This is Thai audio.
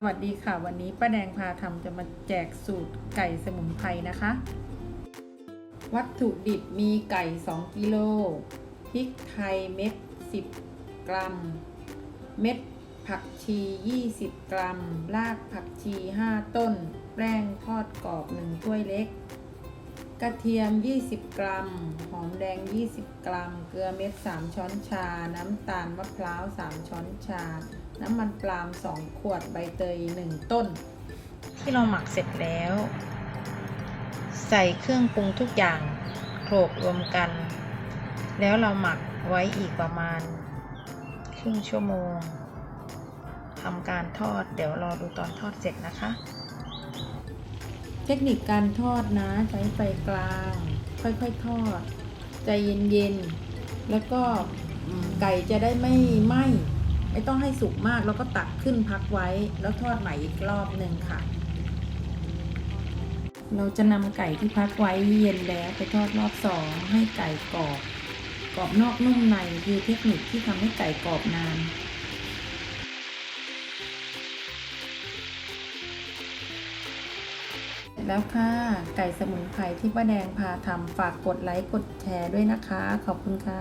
สวัสดีค่ะ วันนี้ป้าแดงพาทำจะมาแจกสูตรไก่สมุนไพรนะคะ วัตถุดิบมีไก่ 2 กิโลพริกไทยเม็ด 10 กรัม เม็ดผักชี 20 กรัม รากผักชี 5 ต้น แป้งทอดกรอบ 1 ถ้วยเล็ก กระเทียม 20 กรัม หอมแดง 20 กรัม เกลือเม็ด 3 ช้อนชา น้ำตาลมะพร้าว 3 ช้อนชา น้ำมันปาล์ม 2 ขวด ใบเตย 1 ต้น ที่เราหมักเสร็จแล้ว ใส่เครื่องปรุงทุกอย่างโขลกรวมกัน แล้วเราหมักไว้อีกประมาณ ครึ่งชั่วโมงทำการทอด เดี๋ยวรอดูตอนทอดเสร็จนะคะ เทคนิคการทอดนะใช้ไฟกลาง ค่อยๆทอด ใจเย็นๆ แล้วก็ไก่จะได้ไม่ไหม้ไม่ต้องให้สุกมากแล้วก็ตักขึ้นพักไว้ แล้วทอดใหม่อีกรอบหนึ่งค่ะ เราจะนำไก่ที่พักไว้เย็นแล้วไปทอดรอบสองให้ไก่กรอบ กรอบนอกนุ่มในคือเทคนิคที่ทำให้ไก่กรอบนาน แล้วค่ะ ไก่สมุนไพรที่ป้าแดงพาทำฝากกดไลค์กดแชร์ด้วยนะคะ ขอบคุณค่ะ